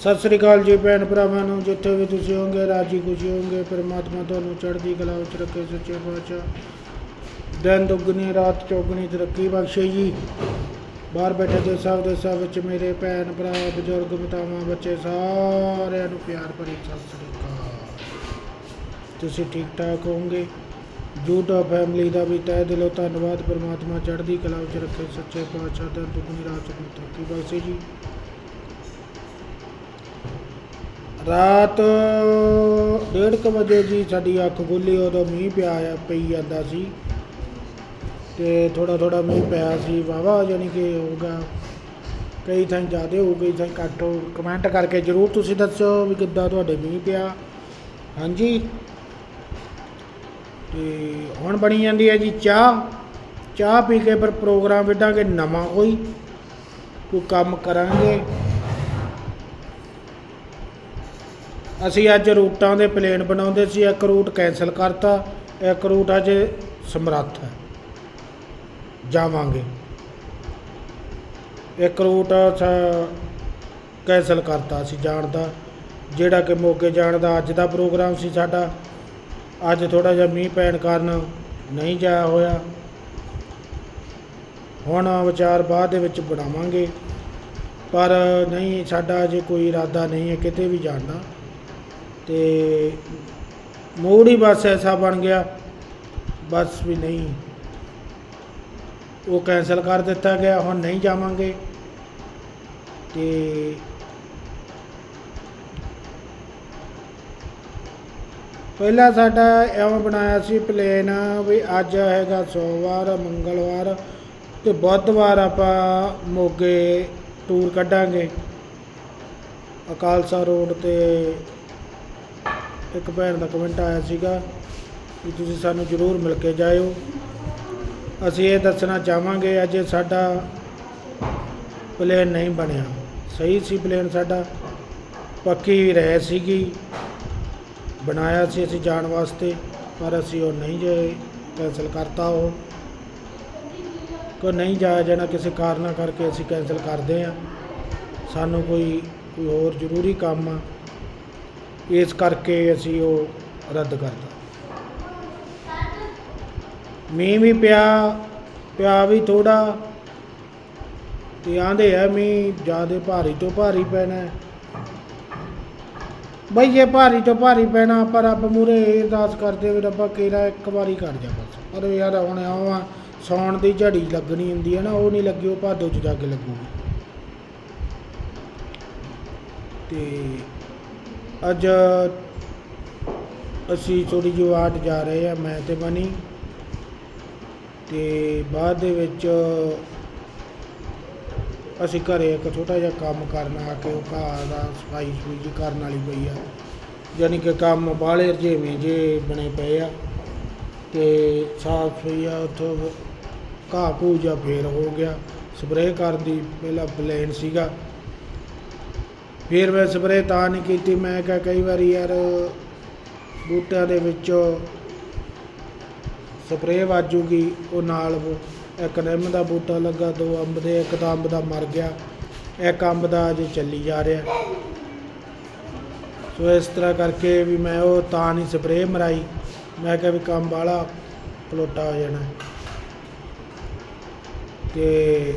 ਸਤਿ ਸ੍ਰੀ ਅਕਾਲ ਜੀ ਭੈਣ ਭਰਾਵਾਂ ਨੂੰ, ਜਿੱਥੇ ਵੀ ਤੁਸੀਂ ਹੋਵੋਗੇ, ਰਾਜੀ ਖੁਸ਼ੀ ਹੋਵੋਗੇ, ਪਰਮਾਤਮਾ ਤੁਹਾਨੂੰ ਚੜ੍ਹਦੀ ਕਲਾ ਵਿੱਚ ਰੱਖੇ, ਸੱਚੇ ਪਾਤਸ਼ਾਹ। ਦਿਨ ਦੁੱਗਣੀ, ਰਾਤ ਚੌਗਣੀ, ਤਰੱਕੀ ਬਖਸ਼ੇ ਜੀ। ਬਾਹਰ ਬੈਠੇ ਦੇ ਸਭ ਦੇ ਸਭ ਵਿੱਚ ਮੇਰੇ ਭੈਣ ਭਰਾ, ਬਜ਼ੁਰਗ ਮਾਤਾਵਾਂ ਬੱਚੇ ਸਾਰਿਆਂ ਨੂੰ ਪਿਆਰ ਭਰੀ ਸਤਿ ਸ੍ਰੀ ਅਕਾਲ। ਤੁਸੀਂ ਠੀਕ ਠਾਕ ਹੋਵੋਗੇ? ਜੂਟਾ ਫੈਮਿਲੀ ਦਾ ਵੀ ਤਹਿ ਦਿਲੋਂ ਧੰਨਵਾਦ, ਪਰਮਾਤਮਾ ਚੜ੍ਹਦੀ ਕਲਾ ਵਿੱਚ ਰੱਖੇ, ਸੱਚੇ ਪਾਤਸ਼ਾਹ, ਦਿਨ ਦੁੱਗਣੀ, ਰਾਤ ਚੌਗਣੀ, ਤਰੱਕੀ ਬਖਸ਼ੇ ਜੀ। ਰਾਤ ਡੇਢ ਕੁ ਵਜੇ ਜੀ ਸਾਡੀ ਅੱਖ ਖੁੱਲੀ, ਉਦੋਂ ਮੀਂਹ ਪਿਆ ਪਈ ਜਾਂਦਾ ਸੀ। ਤੇ ਥੋੜਾ ਥੋੜਾ ਮੀਂਹ ਪਿਆ ਸੀ ਵਾਵਾ ਜਾਨੀ ਕਿ ਹੋਊਗਾ ਕਈ ਥਾਂ ਜ਼ਿਆਦਾ ਹੋ ਗਈ ਥਾਂ ਘੱਟ ਹੋ ਕਮੈਂਟ ਕਰਕੇ ਜਰੂਰ ਤੁਸੀਂ ਦੱਸੋ ਵੀ ਕਿੱਦਾਂ ਤੁਹਾਡੇ ਮੀਂਹ ਪਿਆ। ਹਾਂਜੀ। ਤੇ ਹੁਣ ਬਣੀ ਜਾਂਦੀ ਹੈ ਜੀ ਚਾਹ। ਚਾਹ ਪੀ ਕੇ ਪਰ ਪ੍ਰੋਗਰਾਮ ਵਿੱਢਾਂਗੇ, ਨਵਾਂ ਕੋਈ। ਕੋਈ ਕੰਮ ਕਰਾਂਗੇ। ਅਸੀਂ ਅੱਜ ਰੂਟਾਂ ਦੇ ਪਲੇਨ ਬਣਾਉਂਦੇ ਸੀ, ਇੱਕ ਰੂਟ ਕੈਨਸਲ ਕਰਤਾ, ਇੱਕ ਰੂਟ ਅੱਜ ਸਮਰੱਥ ਹੈ। ਜਾਵਾਂਗੇ। ਇੱਕ ਰੂਟ ਕੈਨਸਲ ਕਰਤਾ ਸੀ ਜਾਣ ਦਾ, ਜਿਹੜਾ ਕਿ ਮੋਗੇ ਜਾਣ ਦਾ ਅੱਜ ਦਾ ਪ੍ਰੋਗਰਾਮ ਸੀ ਸਾਡਾ। ਅੱਜ ਥੋੜਾ ਜਿਹਾ ਮੀਂਹ ਪੈਣ ਕਾਰਨ ਨਹੀਂ ਜਾ ਹੋਇਆ। ਹੁਣ ਵਿਚਾਰ ਬਾਅਦ ਦੇ ਵਿੱਚ ਬਣਾਵਾਂਗੇ। ਪਰ ਨਹੀਂ, ਸਾਡਾ ਅਜੇ ਕੋਈ ਇਰਾਦਾ ਨਹੀਂ ਹੈ ਕਿਤੇ ਵੀ ਜਾਣ ਦਾ। ਤੇ ਮੂਡ ਹੀ ਬਸ ਐਸਾ ਬਣ ਗਿਆ। ਬਸ ਵੀ ਨਹੀਂ। ਉਹ ਕੈਨਸਲ ਕਰ ਦਿੱਤਾ ਗਿਆ, ਹੁਣ ਨਹੀਂ ਜਾਵਾਂਗੇ। ਤੇ ਪਹਿਲਾਂ ਸਾਡਾ ਐਵੇਂ ਬਣਾਇਆ ਸੀ ਪਲੇਨ ਵੀ ਅੱਜ ਹੈਗਾ ਸੋਮਵਾਰ, ਮੰਗਲਵਾਰ ਤੇ ਬੁੱਧਵਾਰ ਆਪਾਂ ਮੋਗੇ ਟੂਰ ਕੱਢਾਂਗੇ। ਅਕਾਲਸਾ ਰੋਡ ਤੇ ਇੱਕ ਭੈਣ ਦਾ ਕਮੈਂਟ ਆਇਆ ਸੀਗਾ ਕਿ ਤੁਸੀਂ ਸਾਨੂੰ ਜ਼ਰੂਰ ਮਿਲ ਕੇ ਜਾਇਓ। ਅਸੀਂ ਇਹ ਦੱਸਣਾ ਚਾਹਾਂਗੇ, ਅਜੇ ਸਾਡਾ ਪਲੇਨ ਨਹੀਂ ਬਣਿਆ। ਸਹੀ ਸੀ ਪਲੇਨ ਸਾਡਾ। ਪੱਕੀ ਰਹਿ ਸੀਗੀ। ਬਣਾਇਆ ਸੀ ਅਸੀਂ ਜਾਣ ਵਾਸਤੇ, ਪਰ ਅਸੀਂ ਉਹ ਨਹੀਂ ਜੇ ਕੈਂਸਲ ਕਰਤਾ ਉਹ। ਕੋ ਨਹੀਂ ਜਾਇਆ ਜਾਣਾ ਕਿਸੇ ਕਾਰਨਾਂ ਕਰਕੇ ਅਸੀਂ ਕੈਂਸਲ ਕਰਦੇ ਹਾਂ। ਸਾਨੂੰ ਕੋਈ ਕੋਈ ਹੋਰ ਜ਼ਰੂਰੀ ਕੰਮ ਆ। ਇਸ ਕਰਕੇ ਅਸੀਂ ਉਹ ਰੱਦ ਕਰਤਾ। ਮੀਂਹ ਵੀ ਪਿਆ ਪਿਆ ਵੀ ਥੋੜਾ ਤੇ ਆਂਦੇ ਆ ਮੀਂਹ ਜਿਆਦੇ ਭਾਰੀ ਤੋਂ ਭਾਰੀ ਪੈਣਾ। ਬਈ ਜੇ ਭਾਰੀ ਤੋਂ ਭਾਰੀ ਪੈਣਾ ਪਰ ਰੱਬ ਮੂਰੇ ਅਰਦਾਸ ਕਰਦੇ ਵੀ ਰੱਬਾ ਕੇਰਾ ਇੱਕ ਵਾਰੀ ਕਰ ਜਾ ਬਸ। ਪਰ ਯਾਰ ਹੁਣ ਆਵਾਂ ਸੌਣ ਦੀ ਝੜੀ ਲੱਗਣੀ ਹੁੰਦੀ ਹੈ ਨਾ, ਉਹ ਨਹੀਂ ਲੱਗੀ, ਉਹ ਭਾਦੋ ਚ ਜਾ ਕੇ ਲੱਗੂਗੀ। ਤੇ ਅੱਜ ਅਸੀਂ ਥੋੜੀ ਜਿਹੀ ਵਾਟ ਜਾ ਰਹੇ ਆ ਮੈਂ ਤੇ ਬਣੀ। ਤੇ ਬਾਅਦ ਦੇ ਵਿੱਚ ਅਸੀਂ ਘਰੇ ਇੱਕ ਛੋਟਾ ਜਿਹਾ ਕੰਮ ਕਰਨਾ ਆ ਕੇ ਉਹ ਘਾਹ ਦਾ ਸਫ਼ਾਈ ਸਫੂਈ ਜੀ ਕਰਨ ਵਾਲੀ ਪਈ ਆ। ਯਾਨੀ ਕਿ ਕੰਮ ਬਾਹਲੇ ਰਜੇਵੇਂ ਜੇ ਬਣੇ ਪਏ ਆ ਤੇ ਸਾਫ਼ ਸਫ਼ਾਈ ਆ, ਉੱਥੋਂ ਘਾਹ ਘੂ ਜਿਹਾ ਫੇਰ ਹੋ ਗਿਆ। ਸਪਰੇਅ ਕਰਨ ਦੀ ਪਹਿਲਾਂ ਪਲੇਨ ਸੀਗਾ। ਫਿਰ ਮੈਂ ਸਪਰੇਅ ਤਾਂ ਨਹੀਂ ਕੀਤੀ, ਮੈਂ ਕਿਹਾ ਕਈ ਵਾਰੀ ਯਾਰ ਬੂਟਿਆਂ ਦੇ ਵਿੱਚੋਂ ਸਪਰੇਅ ਵਾਜੂਗੀ, ਉਹ ਨਾਲ ਇੱਕ ਨਿੰਮ ਦਾ ਬੂਟਾ ਲੱਗਾ, ਦੋ ਅੰਬ ਦੇ, ਇੱਕ ਤਾਂ ਅੰਬ ਦਾ ਮਰ ਗਿਆ, ਇੱਕ ਅੰਬ ਦਾ ਅਜੇ ਚੱਲੀ ਜਾ ਰਿਹਾ। ਸੋ ਇਸ ਤਰ੍ਹਾਂ ਕਰਕੇ ਵੀ ਮੈਂ ਉਹ ਤਾਂ ਨਹੀਂ ਸਪਰੇਅ ਮਰਾਈ, ਮੈਂ ਕਿਹਾ ਵੀ ਕੰਮ ਵਾਲਾ ਪਲੋਟਾ ਹੋ ਜਾਣਾ। ਤੇ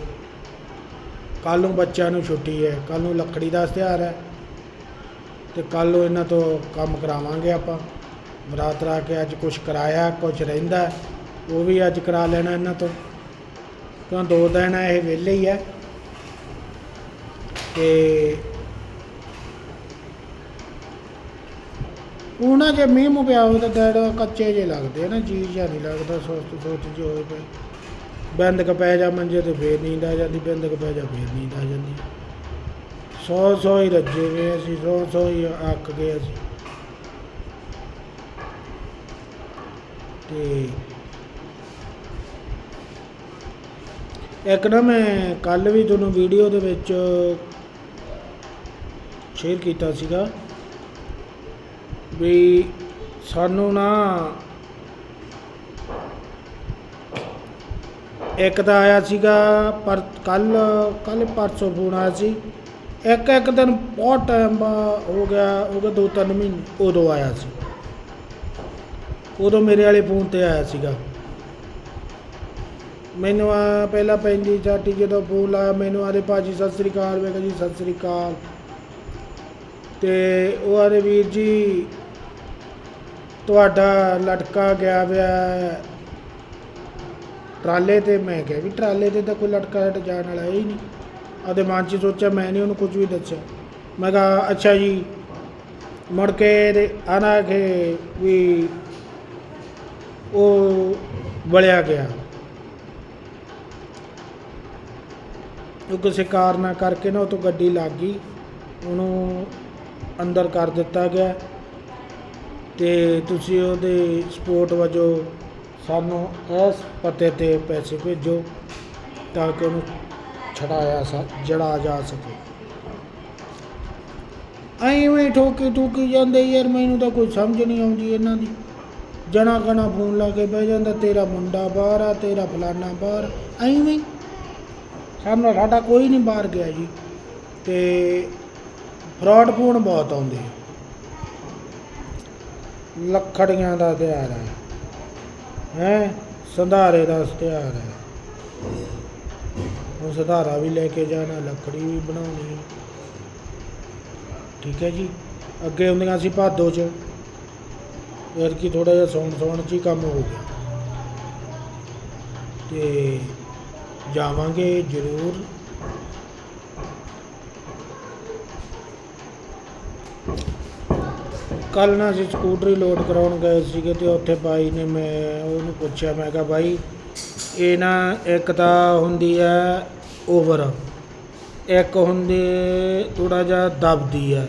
ਕੱਲ ਨੂੰ ਬੱਚਿਆਂ ਨੂੰ ਛੁੱਟੀ ਹੈ ਕੱਲ ਨੂੰ ਲੱਕੜੀ ਦਾ ਤਿਉਹਾਰ ਹੈ ਤੇ ਕੱਲ ਨੂੰ ਇਹਨਾਂ ਤੋਂ ਕੰਮ ਕਰਾਵਾਂਗੇ ਆਪਾਂ। ਬਰਾਤ ਰਾ ਕੇ ਅੱਜ ਕੁਝ ਕਰਾਇਆ ਕੁਝ ਰਹਿੰਦਾ, ਉਹ ਵੀ ਅੱਜ ਕਰਾ ਲੈਣਾ ਇਹਨਾਂ ਤੋਂ। ਕਿਉਂ ਦੋ ਦਿਨ ਇਹ ਵਿਹਲੇ ਹੀ ਹੈ। ਤੇ ਉਹਨਾਂ ਜੇ ਮੀਂਹ ਮੁ ਪਿਆ ਹੋਵੇ ਤਾਂ ਡੈਡ ਕੱਚੇ ਜੇ ਲੱਗਦੇ ਆ ਨਾ, ਜੀ ਜਿਹਾ ਨਹੀਂ ਲੱਗਦਾ ਸੋਚ ਸੋਚ ਜੇ ਹੋਏ ਪਏ। ਬਿੰਦਕ ਪੈ ਜਾ ਮੰਜੇ ਤੇ ਫੇਰ ਨੀਂਦ ਆ ਜਾਂਦੀ, ਬਿੰਦਕ ਪੈ ਜਾ ਫੇਰ ਨੀਂਦ ਆ ਜਾਂਦੀ। ਸੌ ਸੌ ਹੀ ਰੱਜੇ ਗਏ ਅਸੀਂ, ਸੌ ਸੌ ਹੀ ਅੱਕ ਗਏ ਅਸੀਂ। ਤੇ ਇੱਕ ਨਾ ਮੈਂ ਕੱਲ ਵੀ ਤੁਹਾਨੂੰ ਵੀਡੀਓ ਦੇ ਵਿੱਚ ਸ਼ੇਅਰ ਕੀਤਾ ਸੀਗਾ ਵੀ ਸਾਨੂੰ ਨਾ ਇੱਕ ਤਾਂ ਆਇਆ ਸੀਗਾ ਪਰ ਕੱਲ ਕੱਲ ਪਰਸੋਂ ਫੋਨ ਆਇਆ ਸੀ। ਇੱਕ ਇੱਕ ਦਿਨ ਬਹੁਤ ਟਾਈਮ ਹੋ ਗਿਆ ਹੋ ਗਿਆ ਦੋ ਤਿੰਨ ਮਹੀਨੇ, ਉਦੋਂ ਆਇਆ ਸੀ। ਉਦੋਂ ਮੇਰੇ ਵਾਲੇ ਫੋਨ ਤੇ ਆਇਆ ਸੀਗਾ। ਮੈਨੂੰ ਆ ਪਹਿਲਾਂ ਪੈਂਦੀ ਚਾਟੀ ਜਦੋਂ ਫੋਨ ਆਇਆ ਮੈਨੂੰ ਆਦੇ ਭਾਜੀ ਸਤਿ ਸ੍ਰੀ ਅਕਾਲ, ਮੈਂ ਕਿਹਾ ਜੀ ਸਤਿ ਸ੍ਰੀ ਅਕਾਲ। ਤੇ ਉਹ ਆਦੇ ਵੀਰ ਜੀ, ਤੁਹਾਡਾ ਲਟਕਾ ਗਿਆ ਵਿਆ ਟਰਾਲੇ ਤੇ ਮੈਂ ਕਿਹਾ ਵੀ ਟਰਾਲੇ ਤੇ ਤਾਂ ਕੋਈ ਲਟਕਾ ਹਟ ਜਾਣ ਵਾਲਾ ਹੈ ਹੀ ਨਹੀਂ। ਆਦੇ ਮਨ 'ਚ ਸੋਚਿਆ, ਮੈਂ ਨਹੀਂ ਉਹਨੂੰ ਕੁਝ ਵੀ ਦੱਸਿਆ। ਮੈਂ ਕਿਹਾ, ਅੱਛਾ ਜੀ, ਮੁੜ ਕੇ ਆਨਾ ਕਿ ਵੀ ਉਹ ਵਲਿਆ ਗਿਆ। ਉਹ ਕਿਸੇ ਕਾਰਨ ਕਰਕੇ ਨਾ ਉਹ ਤੋਂ ਗੱਡੀ ਲੱਗ ਗਈ। ਉਹਨੂੰ ਅੰਦਰ ਕਰ ਦਿੱਤਾ ਗਿਆ। ਤੇ ਤੁਸੀਂ ਉਹਦੇ ਸਪੋਰਟ ਵਜੋਂ ਸਾਨੂੰ ਇਸ ਪਤੇ ਤੇ ਪੈਸੇ ਭੇਜੋ ਤਾਂ ਕਿ ਉਹਨੂੰ ਛਡਾਇਆ ਸਾ, ਜੜਾ ਜਾ ਸਕੇ। ਐਵੇਂ ਠੋਕੀ ਠੋਕੀ ਜਾਂਦੇ ਯਾਰ, ਮੈਨੂੰ ਤਾਂ ਕੋਈ ਸਮਝ ਨਹੀਂ ਆਉਂਦੀ ਇਹਨਾਂ ਦੀ। ਜਣਾ ਕਣਾ ਫੋਨ ਲਾ ਕੇ ਬਹਿ ਜਾਂਦਾ, ਤੇਰਾ ਮੁੰਡਾ ਬਾਹਰ ਆ, ਤੇਰਾ ਫਲਾਨਾ ਬਾਹਰ। ਐਵੇਂ ਹੀ। ਸਾਹਮਣੇ ਸਾਡਾ ਕੋਈ ਨਹੀਂ ਬਾਹਰ ਗਿਆ ਜੀ। ਤੇ ਫਰਾਡ ਫੋਨ ਬਹੁਤ ਆਉਂਦੇ ਲੱਖੜੀਆਂ ਦਾ ਤਿਉਹਾਰ ਹੈ ਹੈ, ਸੰਧਾਰੇ ਦਾ ਤਿਉਹਾਰ ਹੈ। ਉਹ ਸੰਧਾਰਾ ਵੀ ਲੈ ਕੇ ਜਾਣਾ, ਲੱਕੜੀ ਵੀ ਬਣਾਉਣੀ। ਠੀਕ ਹੈ ਜੀ? ਅੱਗੇ ਹੁੰਦੀਆਂ ਸੀ ਭਾਦੋ ਚ। ਯਾਰ ਕੀ ਥੋੜਾ ਜਿਹਾ ਸੌਣ ਸੌਣ ਚ ਹੀ ਕੰਮ ਹੋ ਗਿਆ। ਤੇ ਜਾਵਾਂਗੇ ਜ਼ਰੂਰ। ਕੱਲ ਨਾ ਅਸੀਂ ਸਕੂਟਰੀ ਲੋਡ ਕਰਾਉਣ ਗਏ ਸੀਗੇ ਤੇ ਉੱਥੇ ਬਾਈ ਨੇ ਮੈਂ ਉਹਨੂੰ ਪੁੱਛਿਆ, ਮੈਂ ਕਿਹਾ ਬਾਈ ਇਹ ਨਾ ਇੱਕ ਤਾਂ ਹੁੰਦੀ ਹੈ ਓਵਰ, ਇੱਕ ਹੁੰਦੀ ਥੋੜਾ ਜਿਹਾ ਦਬਦੀ ਹੈ,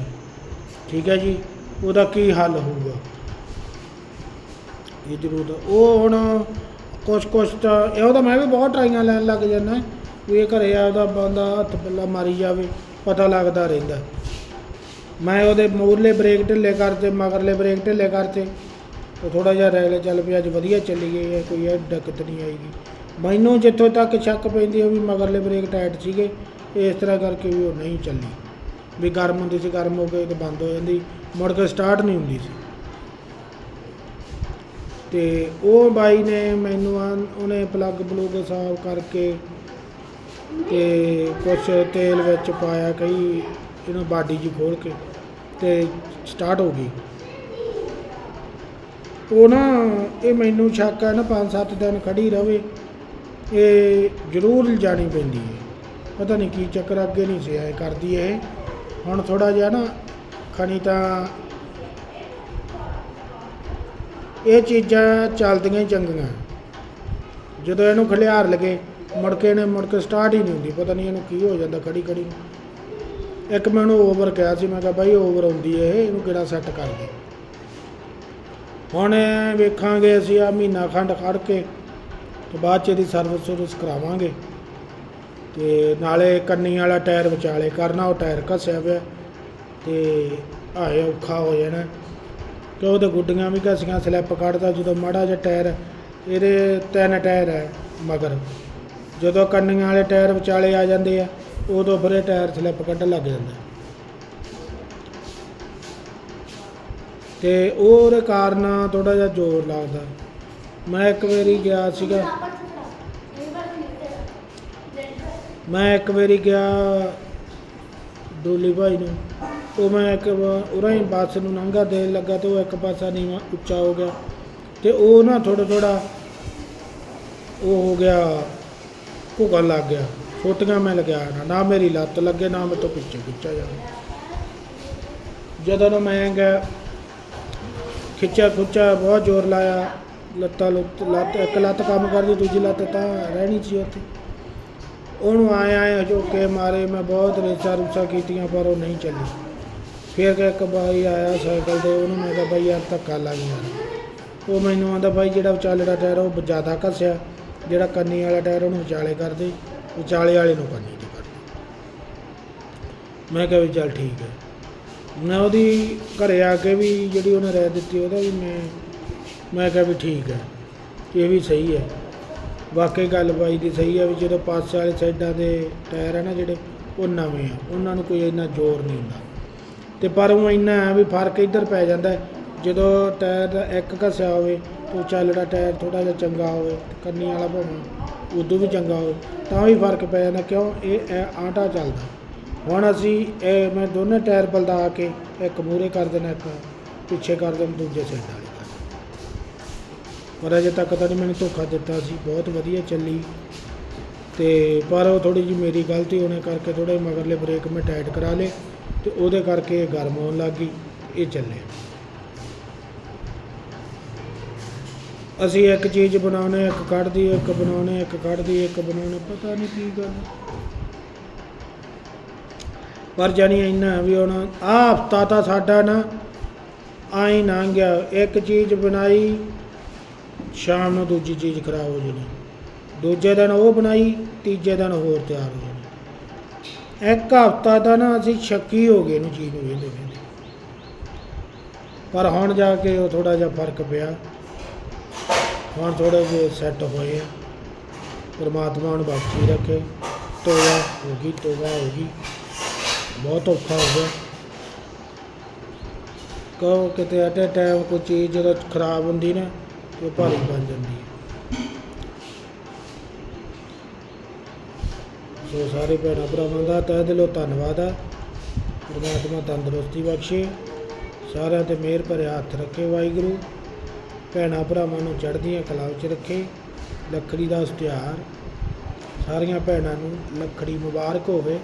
ਠੀਕ ਹੈ ਜੀ? ਉਹਦਾ ਕੀ ਹੱਲ ਹੋਊਗਾ? ਇਹ ਜ਼ਰੂਰ ਉਹ ਹੁਣ ਕੁਛ ਕੁਛ ਤਾਂ, ਇਹੋ ਤਾਂ ਮੈਂ ਵੀ ਬਹੁਤ ਟਰਾਈਆਂ ਲੈਣ ਲੱਗ ਜਾਂਦਾ, ਵੀ ਇਹ ਘਰੇ ਆਪਦਾ ਬੰਦਾ ਹੱਥ ਪੱਲਾ ਮਾਰੀ ਜਾਵੇ, ਪਤਾ ਲੱਗਦਾ ਰਹਿੰਦਾ। ਮੈਂ ਉਹਦੇ ਮੂਰਲੇ ਬ੍ਰੇਕ ਢਿੱਲੇ ਕਰਤੇ, ਮਗਰਲੇ ਬ੍ਰੇਕ ਢਿੱਲੇ ਕਰਤੇ। ਉਹ ਥੋੜਾ ਜਿਹਾ ਰੈਲੇ ਚੱਲ ਪਿਆ, ਅੱਜ ਵਧੀਆ ਚੱਲੀ ਗਈ ਹੈ, ਕੋਈ ਇਹ ਦਿੱਕਤ ਨਹੀਂ ਆਏਗੀ। ਮੈਨੂੰ ਜਿੱਥੋਂ ਤੱਕ ਸ਼ੱਕ ਪੈਂਦੀ ਹੈ ਵੀ ਮਗਰਲੇ ਬ੍ਰੇਕ ਟਾਈਟ ਸੀਗੇ, ਇਸ ਤਰ੍ਹਾਂ ਕਰਕੇ ਵੀ ਉਹ ਨਹੀਂ ਚੱਲੀ। ਵੀ ਗਰਮ ਹੁੰਦੀ ਸੀ, ਗਰਮ ਹੋ ਕੇ ਤੇ ਬੰਦ ਹੋ ਜਾਂਦੀ, ਮੁੜ ਕੇ ਸਟਾਰਟ ਨਹੀਂ ਹੁੰਦੀ ਸੀ। ਤੇ ਉਹ ਬਾਈ ਨੇ ਮੈਨੂੰ ਆਂ- ਉਹਨੇ ਪਲੱਗ ਪਲੂਗ ਸਾਫ਼ ਕਰਕੇ ਤੇ ਕੁਛ ਤੇਲ ਵਿੱਚ ਪਾਇਆ, ਕਈ ਇਹਨੂੰ ਬਾਡੀ ਜੀ ਖੋਲ ਕੇ। ਤੇ ਸਟਾਰਟ ਹੋ ਗਈ। ਉਹ ਨਾ, ਇਹ ਮੈਨੂੰ ਸ਼ੱਕ ਹੈ ਨਾ 5-7 ਦਿਨ ਖੜੀ ਰਵੇ, ਇਹ ਜ਼ਰੂਰ ਲਿਜਾਣੀ ਪੈਂਦੀ ਹੈ। ਪਤਾ ਨਹੀਂ ਕੀ ਚੱਕਰ ਅੱਗੇ ਨਹੀਂ ਸੀ ਆਏ ਕਰਦੀ ਇਹ। ਹੁਣ ਥੋੜਾ ਜਿਹਾ ਨਾ, ਖਣੀ ਤਾਂ ਇਹ ਚੀਜ਼ਾਂ ਚੱਲਦੀਆਂ ਹੀ ਚੰਗੀਆਂ। ਜਦੋਂ ਇਹਨੂੰ ਖਲਿਆਰ ਲਗੇ ਮੁੜ ਕੇ ਇਹਨੇ ਮੁੜ ਕੇ ਸਟਾਰਟ ਹੀ ਨਹੀਂ ਹੁੰਦੀ, ਪਤਾ ਨਹੀਂ ਇਹਨੂੰ ਕੀ ਹੋ ਜਾਂਦਾ ਖੜੀ ਖੜੀ ਨੂੰ ਇੱਕ ਮੈਂ ਉਹਨੂੰ ਓਵਰ ਕਿਹਾ ਸੀ, ਮੈਂ ਕਿਹਾ ਬਾਈ ਓਵਰ ਆਉਂਦੀ ਹੈ ਇਹ, ਇਹਨੂੰ ਕਿਹੜਾ ਸੈੱਟ ਕਰ ਦੇ। ਹੁਣ ਵੇਖਾਂਗੇ ਅਸੀਂ ਆ ਮਹੀਨਾ ਖੰਡ ਖੜ ਕੇ ਤੇ ਬਾਅਦ ਚ ਇਹਦੀ ਸਰਵਿਸ ਸਰਵਿਸ ਕਰਾਵਾਂਗੇ। ਤੇ ਨਾਲੇ ਕੰਨੀ ਵਾਲਾ ਟਾਇਰ ਵਿਚਾਲੇ ਕਰਨਾ, ਉਹ ਟਾਇਰ ਘਸਿਆ ਪਿਆ ਤੇ ਆਏ ਔਖਾ ਹੋ ਜਾਣਾ। ਕਿ ਉਹਦੇ ਗੁੱਡੀਆਂ ਵੀ ਘਸੀਆਂ ਸਲਿੱਪ ਕੱਢਦਾ ਜਦੋਂ ਮਾੜਾ ਜਿਹਾ ਟਾਇਰ, ਇਹਦੇ ਤਿੰਨ ਟਾਇਰ ਹੈ ਮਗਰ। ਜਦੋਂ ਕੰਨੀਆਂ ਵਾਲੇ ਟਾਇਰ ਵਿਚਾਲੇ ਆ ਜਾਂਦੇ ਆ ਉਦੋਂ ਫਿਰ ਇਹ ਟਾਇਰ ਸਲਿੱਪ ਕੱਢਣ ਲੱਗ ਜਾਂਦਾ। ਤੇ ਉਹਦੇ ਕਾਰਨ ਥੋੜਾ ਜਿਹਾ ਜ਼ੋਰ ਲੱਗਦਾ। ਮੈਂ ਇੱਕ ਵਾਰੀ ਗਿਆ ਸੀਗਾ। ਮੈਂ ਇੱਕ ਵਾਰੀ ਗਿਆ ਡੋਲੀ ਭਾਈ ਨੂੰ। ਉਹ ਮੈਂ ਇੱਕ ਉਰਾਂ ਹੀ ਬੱਸ ਨੂੰ ਲੰਘਾ ਦੇਣ ਲੱਗਾ ਤੇ ਉਹ ਇੱਕ ਪਾਸਾ ਨੀਵਾਂ ਉੱਚਾ ਹੋ ਗਿਆ। ਤੇ ਉਹ ਨਾ ਥੋੜਾ ਥੋੜਾ ਉਹ ਹੋ ਗਿਆ, ਘੁਗਣ ਲੱਗ ਗਿਆ। ਫੋਟੀਆਂ ਮੈਂ ਲਗਾਇਆ ਨਾ ਨਾ ਮੇਰੀ ਲੱਤ ਲੱਗੇ, ਨਾ ਮੇਰੇ ਤੋਂ ਪਿੱਛੇ ਖਿੱਚਿਆ ਜਾਵੇ। ਜਦੋਂ ਨੂੰ ਮੈਂ ਗਿਆ ਖਿੱਚਿਆ ਖੁੱਚਾ ਬਹੁਤ ਜ਼ੋਰ ਲਾਇਆ, ਲੱਤਾਂ ਲੁੱਤ, ਲੱਤ, ਇੱਕ ਲੱਤ ਕੰਮ ਕਰਦੀ, ਦੂਜੀ ਲੱਤ ਤਾਂ ਰਹਿਣੀ ਸੀ ਉੱਥੇ। ਉਹਨੂੰ ਆਏ ਆਏ ਜੋ ਕੇ ਮਾਰੇ, ਮੈਂ ਬਹੁਤ ਰੇਚਾ ਰੂਚਾ ਕੀਤੀਆਂ, ਪਰ ਉਹ ਨਹੀਂ ਚੱਲੀ। ਫਿਰ ਕਿ ਇੱਕ ਬਾਈ ਆਇਆ ਸਾਈਕਲ ਤੇ, ਉਹਨੂੰ ਮੈਂ ਕਿਹਾ, ਬਾਈ ਯਾਰ ਧੱਕਾ ਲੱਗ ਯਾਰ ਉਹ ਮੈਨੂੰ ਆਂਦਾ, ਬਾਈ, ਜਿਹੜਾ ਵਿਚਾਲੇ ਟਾਇਰ ਉਹ ਜ਼ਿਆਦਾ ਘਸਿਆ। ਜਿਹੜਾ ਕੰਨੀ ਵਾਲਾ ਟਾਇਰ ਉਹਨੂੰ ਵਿਚਾਲੇ ਕਰਦੇ ਵਿਚਾਲੇ ਵਾਲੇ ਨੂੰ ਕਰਨੀ ਤੇ ਕਰ ਮੈਂ ਕਿਹਾ ਵੀ ਚੱਲ ਠੀਕ ਹੈ। ਮੈਂ ਉਹਦੀ ਘਰੇ ਆ ਕੇ ਵੀ ਜਿਹੜੀ ਉਹਨੇ ਰਹਿ ਦਿੱਤੀ ਉਹਦਾ ਵੀ ਮੈਂ ਮੈਂ ਕਿਹਾ ਵੀ ਠੀਕ ਹੈ, ਇਹ ਵੀ ਸਹੀ ਹੈ। ਵਾਕਈ ਗੱਲ ਬਾਈ ਦੀ ਸਹੀ ਹੈ ਵੀ ਜਦੋਂ ਪਾਸੇ ਵਾਲੇ ਸਾਈਡਾਂ ਦੇ ਟਾਇਰ ਆ ਨਾ ਜਿਹੜੇ, ਉਹ ਨਵੇਂ ਆ, ਉਹਨਾਂ ਨੂੰ ਕੋਈ ਇੰਨਾ ਜ਼ੋਰ ਨਹੀਂ ਹੁੰਦਾ। ਤੇ ਪਰ ਉਹ ਇੰਨਾ ਹੈ ਵੀ ਫ਼ਰਕ ਇੱਧਰ ਪੈ ਜਾਂਦਾ ਜਦੋਂ ਟਾਇਰ ਦਾ ਇੱਕ ਘਸਿਆ ਹੋਵੇ, ਤੇ ਉਹ ਚੱਲਦਾ ਟਾਇਰ ਥੋੜਾ ਜਿਹਾ ਚੰਗਾ ਹੋਵੇ ਕੰਨੀ ਵਾਲਾ ਭਾਵੇਂ ਉਦੋਂ ਵੀ ਚੰਗਾ ਹੋਵੇ ਤਾਂ ਵੀ ਫ਼ਰਕ ਪੈ ਜਾਂਦਾ ਕਿਉਂ? ਇਹ ਐ ਆਟਾ ਚੱਲਦਾ। ਹੁਣ ਅਸੀਂ ਇਹ, ਮੈਂ ਦੋਨੇ ਟਾਇਰ ਬਲਦਾ ਕੇ ਇੱਕ ਮੂਰੇ ਕਰ ਦੇਣਾ, ਇੱਕ ਪਿੱਛੇ ਕਰ ਦੇਣਾ, ਦੂਜੇ ਸਾਈਡ ਵਾਲੇ ਪਰ ਅਜੇ ਤੱਕ ਤਾਂ ਨਹੀਂ ਮੈਨੂੰ ਧੋਖਾ ਦਿੱਤਾ ਸੀ, ਬਹੁਤ ਵਧੀਆ ਚੱਲੀ। ਤੇ ਪਰ ਉਹ ਥੋੜੀ ਜੀ ਮੇਰੀ ਗਲਤੀ ਹੋਣੇ ਕਰਕੇ ਥੋੜੇ ਮਗਰਲੇ ਬ੍ਰੇਕ ਮੈਂ ਟਾਈਟ ਕਰਾ ਲਏ ਤੇ ਉਹਦੇ ਕਰਕੇ ਇਹ ਗਰਮ ਹੋਣ ਲੱਗ ਗਈ, ਇਹ ਚੱਲੇ ਅਸੀਂ ਇੱਕ ਚੀਜ਼ ਬਣਾਉਣੇ, ਇੱਕ ਕੱਢਦੀ, ਇੱਕ ਬਣਾਉਣੇ, ਇੱਕ ਕੱਢਦੀ, ਇੱਕ ਬਣਾਉਣੇ, ਪਤਾ ਨਹੀਂ ਕੀ ਗੱਲ। ਪਰ ਜਾਨੀ ਇੰਨਾ ਵੀ ਹੁਣ ਆਹ ਹਫਤਾ ਤਾਂ ਸਾਡਾ ਨਾ ਆਈ ਨਾ ਗਿਆ। ਇੱਕ ਚੀਜ਼ ਬਣਾਈ, ਸ਼ਾਮ ਨੂੰ ਦੂਜੀ ਚੀਜ਼ ਖਰਾਬ ਹੋ ਜਾਣੀ। ਦੂਜੇ ਦਿਨ ਉਹ ਬਣਾਈ, ਤੀਜੇ ਦਿਨ ਹੋਰ ਤਿਆਰ ਹੋ ਜਾਣੀ। ਇੱਕ ਹਫਤਾ ਦਾ ਨਾ ਅਸੀਂ ਸ਼ੱਕੀ ਹੋ ਗਏ ਨੂੰ ਚੀਜ਼ ਨੂੰ ਵੇਂਦੇ ਵੇਂਦੇ ਪਰ ਹੁਣ ਜਾ ਕੇ ਉਹ ਥੋੜਾ ਜਿਹਾ ਫ਼ਰਕ ਪਿਆ। ਹੁਣ ਥੋੜੇ ਜਿਹੇ ਸੈੱਟ ਹੋਏ ਆ। ਪਰਮਾਤਮਾ ਨੂੰ ਬਖਸ਼ੀ ਰੱਖੇ। ਤੋਬਾ ਹੋ ਗਈ, ਤੋਬਾ ਹੋ ਗਈ। ਬਹੁਤ ਔਖਾ ਹੋ ਗਿਆ। ਕਹੋ ਕਿਤੇ ਐਟ ਟਾਈਮ ਕੋਈ ਚੀਜ਼ ਜਦੋਂ ਖਰਾਬ ਹੁੰਦੀ ਨਾ, ਤੇ ਉਹ ਭਾਰੀ ਬਣ ਜਾਂਦੀ ਹੈ। ਸੋ ਸਾਰੇ ਭੈਣਾਂ ਭਰਾਵਾਂ ਦਾ ਤਹਿ ਦਿਲੋਂ ਧੰਨਵਾਦ ਆ। ਪਰਮਾਤਮਾ ਤੰਦਰੁਸਤੀ ਬਖਸ਼ੇ। ਸਾਰਿਆਂ ਤੇ ਮਿਹਰ ਭਰਿਆ ਹੱਥ ਰੱਖੇ ਵਾਹਿਗੁਰੂ। ਭੈਣਾਂ ਭਰਾਵਾਂ ਨੂੰ ਚੜ੍ਹਦੀਆਂ ਕਲਾ ਵਿੱਚ ਰੱਖੇ ਲੱਖੜੀ ਦਾ ਉਸ ਸਾਰੀਆਂ ਭੈਣਾਂ ਨੂੰ ਲੱਖੜੀ ਮੁਬਾਰਕ ਹੋਵੇ।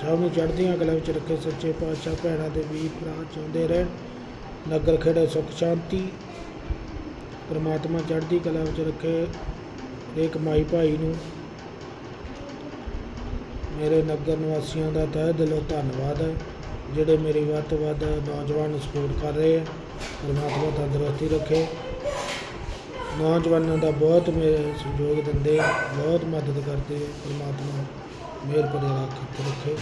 ਸਭ ਨੂੰ ਚੜ੍ਹਦੀਆਂ ਕਲਾ ਵਿੱਚ ਰੱਖੇ, ਸੱਚੇ ਪਾਤਸ਼ਾਹ ਭੈਣਾਂ ਦੇ ਵੀਰ ਭਰਾ ਚਾਹੁੰਦੇ ਰਹਿਣ। ਨਗਰ ਖੇੜੇ ਸੁਖ, ਸ਼ਾਂਤੀ। ਪਰਮਾਤਮਾ ਚੜ੍ਹਦੀ ਕਲਾ ਵਿੱਚ ਰੱਖੇ। ਹਰੇਕ ਮਾਈ ਭਾਈ ਨੂੰ ਮੇਰੇ ਨਗਰ ਨਿਵਾਸੀਆਂ ਦਾ ਤਹਿ ਦਿਲੋਂ ਧੰਨਵਾਦ ਹੈ, ਜਿਹੜੇ ਮੇਰੀ ਵੱਧ ਤੋਂ ਵੱਧ ਨੌਜਵਾਨ ਨੂੰ ਸਪੋਰਟ ਕਰ ਰਹੇ ਹੈ। ਪਰਮਾਤਮਾ ਤੰਦਰੁਸਤੀ ਰੱਖੇ। ਨੌਜਵਾਨਾਂ ਦਾ ਬਹੁਤ ਮੇਰੇ ਸਹਿਯੋਗ ਦਿੰਦੇ, ਬਹੁਤ ਮਦਦ ਕਰਦੇ ਪਰਮਾਤਮਾ ਮੇਰ ਭਰੇ ਰੱਖ ਰੱਖੇ।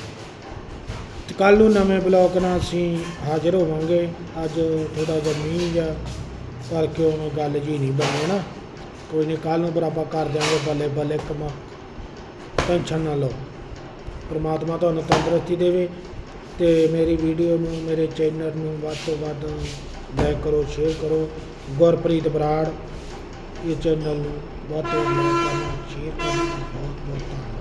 ਤੇ ਕੱਲ ਨੂੰ ਨਵੇਂ ਬਲੌਗ ਨਾਲ ਅਸੀਂ ਹਾਜ਼ਰ ਹੋਵਾਂਗੇ। ਅੱਜ ਥੋੜਾ ਜਿਹਾ ਮੀਂਹ ਜਾਂ ਕਰਕੇ ਉਹ ਗੱਲ ਜੀ ਨਹੀਂ ਬਣੀ ਨਾ? ਕੋਈ ਨਹੀਂ ਕੱਲ ਨੂੰ ਬਰਾਬਰ ਕਰ ਦਿਆਂਗੇ ਬੱਲੇ ਬੱਲੇ ਕਮਾ। ਟੈਨਸ਼ਨ ਨਾ ਲਓ। ਪਰਮਾਤਮਾ ਤੁਹਾਨੂੰ ਤੰਦਰੁਸਤੀ ਦੇਵੇ ਤੇ ਮੇਰੀ ਵੀਡੀਓ ਨੂੰ, ਮੇਰੇ ਚੈਨਲ ਨੂੰ ਵੱਧ ਤੋਂ ਵੱਧ ਲਾਈਕ ਕਰੋ ਸ਼ੇਅਰ ਕਰੋ। ਗੁਰਪ੍ਰੀਤ ਬਰਾੜ, ਇਹ ਚੈਨਲ ਨੂੰ ਬਹੁਤ ਤੋਂ ਸ਼ੇਅਰ ਕਰੋ ਬਹੁਤ ਬਹੁਤ ਧੰਨਵਾਦ।